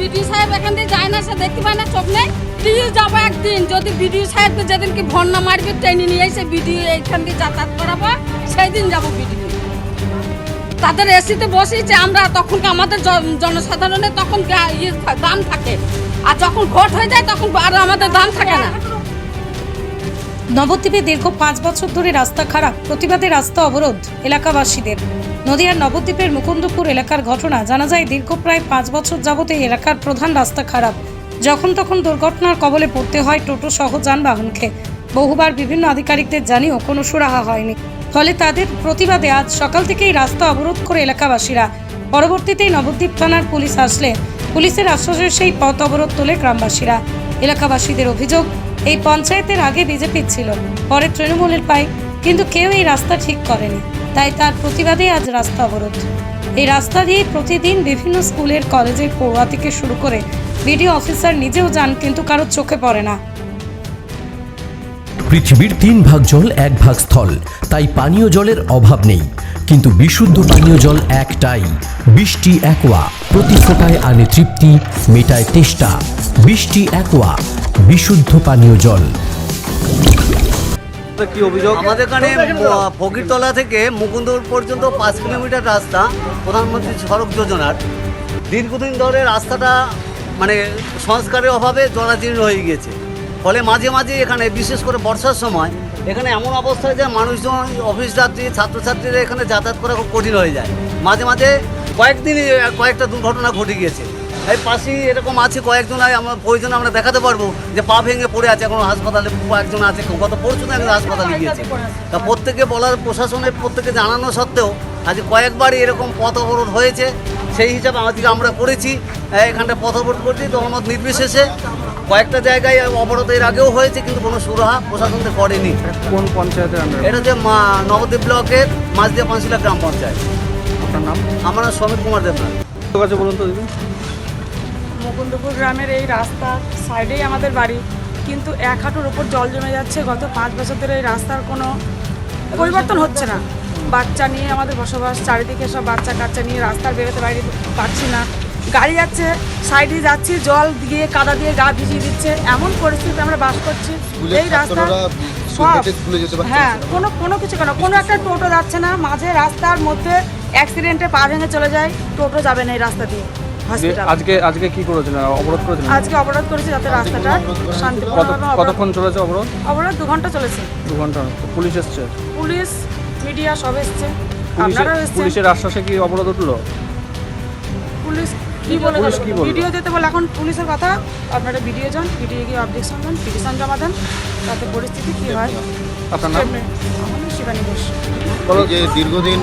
BDO সাহেব এখান দিয়ে যায় না, সে দেখতে পায় না চোখ তুইও যাব একদিন, যদি বিডিও সাহেবকে যেদিন কি ভর্না মারবে, ট্রেনে নিয়ে এসে বিডিও এইখান দিয়ে যাতায়াত করাবো সেই দিন যাব বিডিও। তাদের এসিতে বসেছে, আমরা তখন আমাদের জনসাধারণের তখন ইয়ে দাম থাকে? আর যখন ভোট হয়ে যায়, তখন আর আমাদের দাম থাকে না। নবদ্বীপে দীর্ঘ পাঁচ বছর ধরে রাস্তা খারাপ, প্রতিবাদে রাস্তা অবরোধ, এলাকাবাসীদের। নদিয়ার নবদ্বীপের মুকুন্দপুর এলাকার ঘটনা জানা যায় দীর্ঘ প্রায় পাঁচ বছর যাবত এই এলাকার প্রধান রাস্তা খারাপ। যখন তখন দুর্ঘটনার কবলে পড়তে হয় টোটো সহ যানবাহনকে। বহুবার বিভিন্ন আধিকারিকদের জানিয়েও কোনো সুরাহা হয়নি। ফলে তাদের প্রতিবাদে আজ সকাল থেকেই রাস্তা অবরোধ করে এলাকাবাসীরা। পরবর্তীতেই নবদ্বীপ থানার পুলিশ আসলে পুলিশের আশ্বাসে সেই পথ অবরোধ তোলে গ্রামবাসীরা। এলাকাবাসীদের অভিযোগ, এই পঞ্চায়েতের আগে বিজেপির ছিল, পরে তৃণমূলের পাই কিন্তু কেউ এই রাস্তা ঠিক করেনি। তাই তার প্রতিবাদে আজ রাস্তা অবরোধ। এই রাস্তা দিয়ে প্রতিদিন বিভিন্ন স্কুলের, কলেজের পড়ুয়া থেকে শুরু করে বিডিও অফিসার নিজেও যান, কিন্তু কারোর চোখে পড়ে না। পৃথিবীর তিন ভাগ জল, এক ভাগ স্থল। তাই পানীয় জলের অভাব নেই। কিন্তু বিশুদ্ধ পানীয় জল একটাই। বৃষ্টি, একোয়া। প্রতি ফোটায় আনে তৃপ্তি, মেটায় তেষ্টা। বৃষ্টি, একোয়া। বিশুদ্ধ পানীয় জল। কি অভিযোগ? আমাদের এখানে ফকিরতলা থেকে মুকুন্দপুর পর্যন্ত পাঁচ কিলোমিটার রাস্তা প্রধানমন্ত্রী সড়ক যোজনার। দীর্ঘদিন ধরে রাস্তাটা মানে সংস্কারের অভাবে জরাজীর্ণ হয়ে গিয়েছে। ফলে মাঝে মাঝে এখানে বিশেষ করে বর্ষার সময় এখানে এমন অবস্থায় যে মানুষজন অফিস যাত্রী ছাত্রছাত্রীরা এখানে যাতায়াত করা খুব কঠিন হয়ে যায়। মাঝে মাঝে কয়েকদিন কয়েকটা দুর্ঘটনা ঘটে গিয়েছে। এই পাশেই এরকম আছে কয়েকজন আমরা প্রয়োজন আমরা দেখাতে পারব যে পা ভেঙে পড়ে আছে এখন হাসপাতালে কয়েকজন আছে গত পরশু একজন হাসপাতালে গিয়েছে। তা প্রত্যেকে বলার প্রশাসনের প্রত্যেকে জানানো সত্ত্বেও আজ কয়েকবার এরকম পথ অবরোধ হয়েছে। সেই হিসাবে আমাদেরকে আমরা করেছি। এখানটা পথ অবরোধ করছি। দমত নির্বিশেষে কয়েকটা জায়গায় অবরোধ এর আগেও হয়েছে কিন্তু কোনো সুরাহা প্রশাসন করেনি। কোন পঞ্চায়েতের আন্ডারে এটা হচ্ছে মা- নবদ্বীপ ব্লকের মাঝদিয়া পাঁচশিলা গ্রাম পঞ্চায়েত। আপনার নাম? আমার নাম সমীর কুমার দেবনাথ। কাছে বলুন তো দিদি। মুকুন্দপুর গ্রামের এই রাস্তা সাইডেই আমাদের বাড়ি। কিন্তু এক হাঁটুর উপর জল জমে যাচ্ছে। গত পাঁচ বছর ধরে এই রাস্তার কোনো পরিবর্তন হচ্ছে না। বাচ্চা নিয়ে আমাদের বসবাস চারিদিকে সব বাচ্চা কাচ্চা নিয়ে রাস্তার বেরোতে বাইরে পারছি না। গাড়ি যাচ্ছে সাইডে যাচ্ছি জল দিয়ে কাদা দিয়ে গা ভিজিয়ে দিচ্ছে। এমন পরিস্থিতিতে আমরা বাস করছি। এই রাস্তা সব হ্যাঁ কোনো কোনো কিছু কেন? কোনো একটা টোটো যাচ্ছে না। মাঝে রাস্তার মধ্যে অ্যাক্সিডেন্টে পা ভেঙে চলে যায়। টোটো যাবে না এই রাস্তা দিয়ে। আজকে আজকে কি করেছিলেন অবরোধ করেছিলেন আজকে অবরোধ করেছি যাতে রাস্তাটা শান্তিপূর্ণভাবে কতক্ষণ চলেছে অবরোধ? অবরোধ দু ঘণ্টা চলেছে। দু ঘণ্টা পুলিশ এসছে? পুলিশ মিডিয়া সব এসছে। আপনারাও এসছেন। পুলিশের আশ্বাসে কি অবরোধ উঠল? পুলিশ কি বলে পুলিশ কি বলল? ভিডিও দিতে বলে এখন পুলিশের কথা আপনারা ভিডিও যান ভিডিও গিয়ে অবজেকশন দেন পিটিশন জমা দেন তাতে পরিস্থিতি কি হয়? আপনার নাম? শিবানী ঘোষ। যে দীর্ঘদিন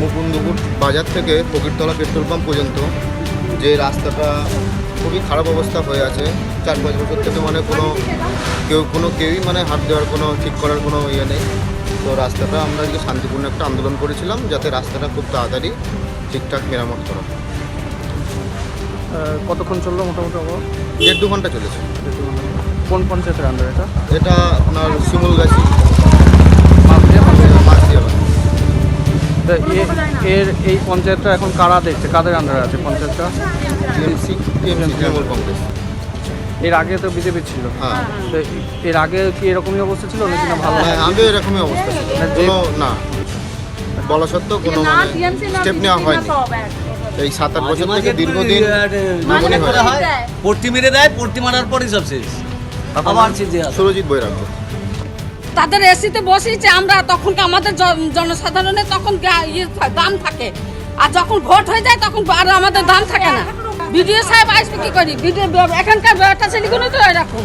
মুকুন্দপুর বাজার থেকে ফকিরতলা পেট্রোল পাম্প পর্যন্ত যে রাস্তাটা খুবই খারাপ অবস্থা হয়ে আছে চার পাঁচ বছর থেকে মানে কোনো কেউ কোনো কেউই মানে হাত দেওয়ার কোনো ঠিক করার কোনো ইয়ে নেই। তো রাস্তাটা আমরা আজকে শান্তিপূর্ণ একটা আন্দোলন করেছিলাম যাতে রাস্তাটা খুব তাড়াতাড়ি ঠিকঠাক মেরামত করা কতক্ষণ চলল মোটামুটি দেড় দু ঘণ্টা চলেছে। কোন পঞ্চায়েতের আন্ডার এটা? এটা আপনার শিমুলগাছি। এর এই পঞ্চায়েতটা এখন কারা দেখছে? কাদের আন্ডারে আছে পঞ্চায়েতটা? TMC TMC Trinamool Congress. এর আগে তো বিজেপি ছিল। হ্যাঁ। তো এর আগে কি এরকমই অবস্থা ছিল নাকি না ভালো? হ্যাঁ আগে এরকমই অবস্থা ছিল। কোনো না। বলা সত্ত্বেও কোনো মানে স্টেপ নেওয়া হয়নি। এই সাত আট বছর থেকে দীর্ঘদিন মানে হয়ে হয় পট্টি মেরে দেয় পট্টি মারার পরই সব শেষ। আবার। সুরজিৎ বৈরাগ্য। তাদের এসিতে বসিয়েছে আমরা তখন আমাদের জনসাধারণের তখন ইয়ে দাম থাকে। আর যখন ভোট হয়ে যায় তখন আর আমাদের দাম থাকে না। বিডিও সাহেব আসবে কি করি? বিডিও এখানকার ব্যবস্থা সেগুলো তো এরকম?